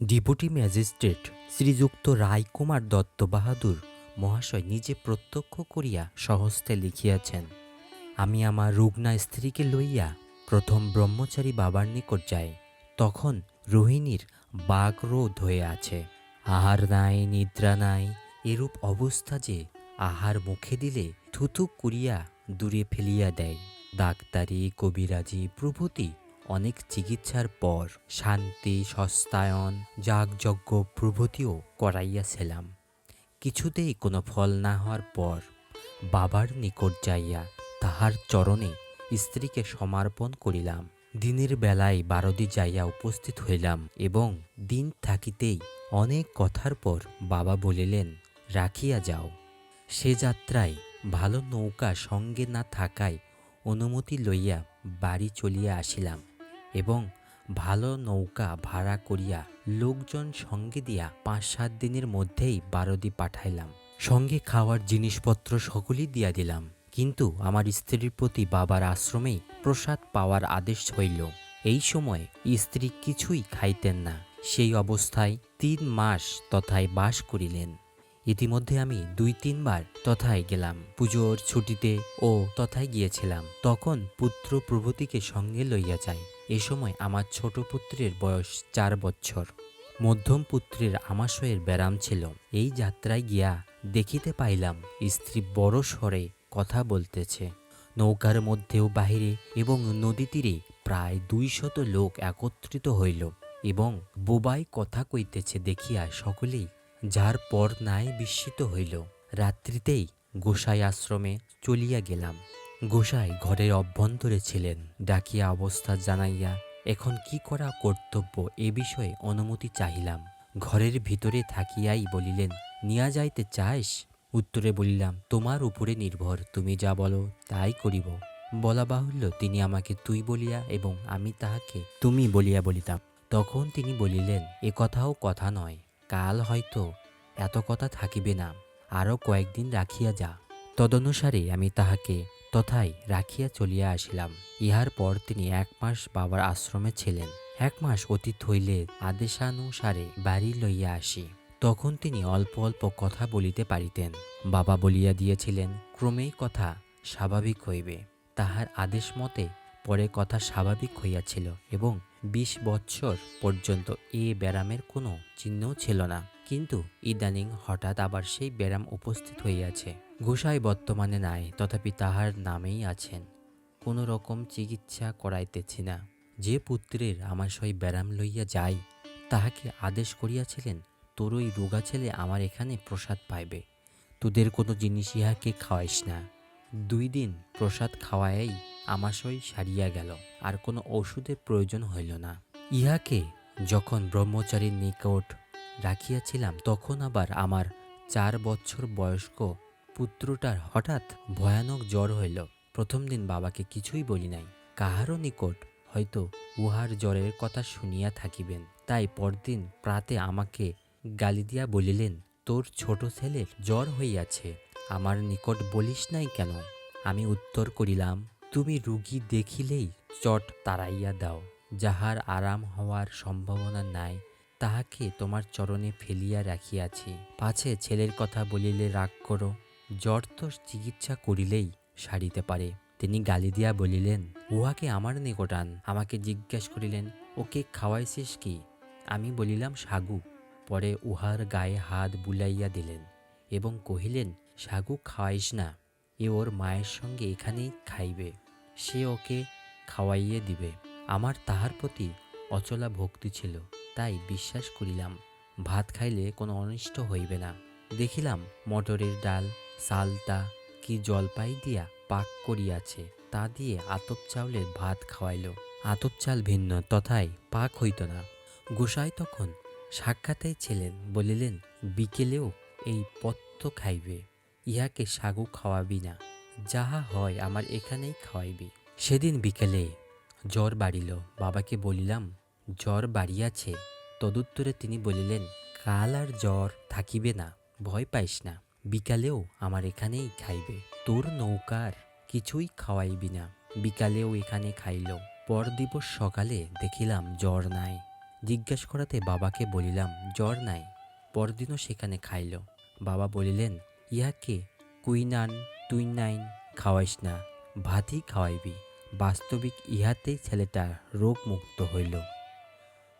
Deputy magistrate শ্রীযুক্ত রায়কুমার দত্ত বাহাদুর মহাশয় নিজে প্রত্যক্ষ করিয়া সহস্তে লিখিয়াছেন, আমি আমার রুগ্না স্ত্রীকে লইয়া প্রথম ব্রহ্মচারী বাবার নিকট যাই, তখন রোহিণীর বাগরোধ হয়ে আছে। আহার নাই, নিদ্রা নাই, এরূপ অবস্থা যে আহার মুখে দিলে থুথু করিয়া দূরে ফেলিয়া দেয়। ডাক্তারি, কবিরাজি, প্রভৃতি অনেক চিকিৎসার পর শান্তি, সস্তায়ন, যাগযজ্ঞ প্রভৃতিও করাইয়াছিলাম। কিছুতেই কোনো ফল না হওয়ার পর বাবার নিকট যাইয়া তাহার চরণে স্ত্রীকে সমর্পণ করিলাম। দিনের বেলায় বারদি যাইয়া উপস্থিত হইলাম এবং দিন থাকিতেই অনেক কথার পর বাবা বলিলেন, রাখিয়া যাও। সে যাত্রায় ভালো নৌকা সঙ্গে না থাকায় অনুমতি লইয়া বাড়ি চলিয়া আসিলাম। এবং ভালো নৌকা ভাড়া করিয়া লোকজন সঙ্গে দিয়া পাঁচ সাত দিনের মধ্যেই বারদি পাঠাইলাম। সঙ্গে খাওয়ার জিনিসপত্র সকলই দিয়া দিলাম। কিন্তু আমার স্ত্রীর প্রতি বাবার আশ্রমেই প্রসাদ পাওয়ার আদেশ হইল। এই সময় স্ত্রী কিছুই খাইতেন না। সেই অবস্থায় তিন মাস তথায় বাস করিলেন। ইতিমধ্যে আমি দুই তিনবার তথায় গেলাম। পুজোর ছুটিতে ও তথায় গিয়েছিলাম। তখন পুত্র প্রভৃতিকে সঙ্গে লইয়া যাই। এ সময় আমার ছোট পুত্রের বয়স চার বছর। মধ্যম পুত্রের আমাশয়ের ব্যারাম ছিল। এই যাত্রায় গিয়া দেখিতে পাইলাম, স্ত্রী বড় স্বরে কথা বলতেছে। নৌকার মধ্যেও বাহিরে এবং নদী তীরে প্রায় দুইশত লোক একত্রিত হইল এবং বোবাই কথা কইতেছে দেখিয়া সকলেই যার পর নাই বিস্মিত হইল। রাত্রিতেই গোসাই আশ্রমে চলিয়া গেলাম। গোসাই ঘরের অভ্যন্তরে ছিলেন, ডাকিয়া অবস্থা জানাইয়া, এখন কি করা কর্তব্য? এ বিষয়ে অনুমতি চাহিলাম। ঘরের ভিতরে থাকিয়াই বলিলেন, নিয়া যাইতে চাস? উত্তরে বলিলাম, তোমার উপরে নির্ভর, তুমি যা বলো তাই করিব। বলা বাহুল্য, তিনি আমাকে তুই বলিয়া এবং আমি তাহাকে তুমি বলিয়া বলিতাম। তখন তিনি বলিলেন, এ কথাও কথা নয়, কাল হয়তো এত কথা থাকিবে না, আরও কয়েকদিন রাখিয়া যা। তদনুসারে আমি তাহাকে তথায় রাখিয়া চলিয়া আসিলাম। ইহার পর তিনি এক মাস বাবার আশ্রমে ছিলেন। এক মাস অতীত হইলে আদেশানুসারে বাড়ি লইয়া আসি। তখন তিনি অল্প অল্প কথা বলিতে পারিতেন। বাবা বলিয়া দিয়েছিলেন, ক্রমেই কথা স্বাভাবিক হইবে। তাহার আদেশ মতে পরে কথা স্বাভাবিক হইয়াছিল এবং বিশ বৎসর পর্যন্ত এ ব্যারামের কোনো চিহ্নও ছিল না। কিন্তু ইদানিং হঠাৎ আবার সেই ব্যারাম উপস্থিত হইয়াছে। গোসাই বর্তমানে নাই, তথাপি তাহার নামেই আছেন। কোনো রকম চিকিৎসা করাইতেছি না। যে পুত্রের আমার সই ব্যারাম লইয়া যাই, তাহাকে আদেশ করিয়াছিলেন তোর ওই রোগা ছেলে আমার এখানে প্রসাদ পাইবে। তোদের কোনো জিনিস ইহাকে খাওয়াইস না। দুই দিন প্রসাদ খাওয়াই আমাশয় সারিয়া গেল, আর কোনো ওষুধের প্রয়োজন হইল না। ইহাকে যখন ব্রহ্মচারীর নিকট রাখিয়াছিলাম, তখন আবার আমার চার বছর বয়স্ক পুত্রটার হঠাৎ ভয়ানক জ্বর হইল। প্রথম দিন বাবাকে কিছুই বলি নাই। কাহারও নিকট হয়তো উহার জ্বরের কথা শুনিয়া থাকিবেন। তাই পরদিন প্রাতে আমাকে গালি দিয়া বলিলেন, তোর ছোট ছেলের জ্বর হইয়াছে। আমার নিকট বলিস নাই কেন? আমি উত্তর করিলাম, তুমি রুগী দেখিলেই চট তাড়াইয়া দাও। যাহার আরাম হওয়ার সম্ভাবনা নাই, তাহাকে তোমার চরণে ফেলিয়া রাখিয়াছি। পাছে ছেলের কথা বলিলে রাগ করো। জ্বর তো চিকিৎসা করিলেই সারিতে পারে। তিনি গালি দিয়া বলিলেন, উহাকে আমার নিকট আন আমাকে জিজ্ঞাসা করিলেন, ওকে খাওয়াইছিস কি? আমি বলিলাম, সাগু। পরে উহার গায়ে হাত বুলাইয়া দিলেন এবং কহিলেন, সাগু, খাওয়াইস না। এ ওর মায়ের সঙ্গে এখানেই খাইবে। সে ওকে খাওয়াইয়ে দিবে। আমার তাহার প্রতি অচলা ভক্তি ছিল, তাই বিশ্বাস করিলাম, ভাত খাইলে কোনো অনিষ্ট হইবে না। দেখিলাম মটরের ডাল সালতা, কি জলপাই দিয়া পাক করিয়াছে, তা দিয়ে আতপ চাউলের ভাত খাওয়াইল। আতপ চাল ভিন্ন তথায় পাক হইত না। গোসাই তখন সাক্ষাতেই ছিলেন, বলিলেন, বিকেলেও এই পত্ত খাইবে, ইহাকে সাগু খাওয়াবি না, যাহা হয় আমার এখানেই খাওয়াইবি। সেদিন বিকেলে জ্বর বাড়িল, বাবাকে বলিলাম, জ্বর বাড়িয়াছে। তদুত্তরে তিনি বলিলেন, কাল আর জ্বর থাকিবে না, ভয় পাইস না। বিকালেও আমার এখানেই খাইবে। তোর নৌকার কিছুই খাওয়াইবি না। বিকালেও এখানে খাইল। পর দিবস সকালে দেখিলাম জ্বর নাই। জিজ্ঞাসা করাতে বাবাকে বলিলাম, জ্বর নাই? পরদিনও সেখানে খাইল? বাবা বলিলেন ইহাকে কুইনান তুইনাইন খাওয়াইস না। ভাতই খাওয়াইবি। বাস্তবিক ইহাতেই ছেলেটা রোগমুক্ত হইল।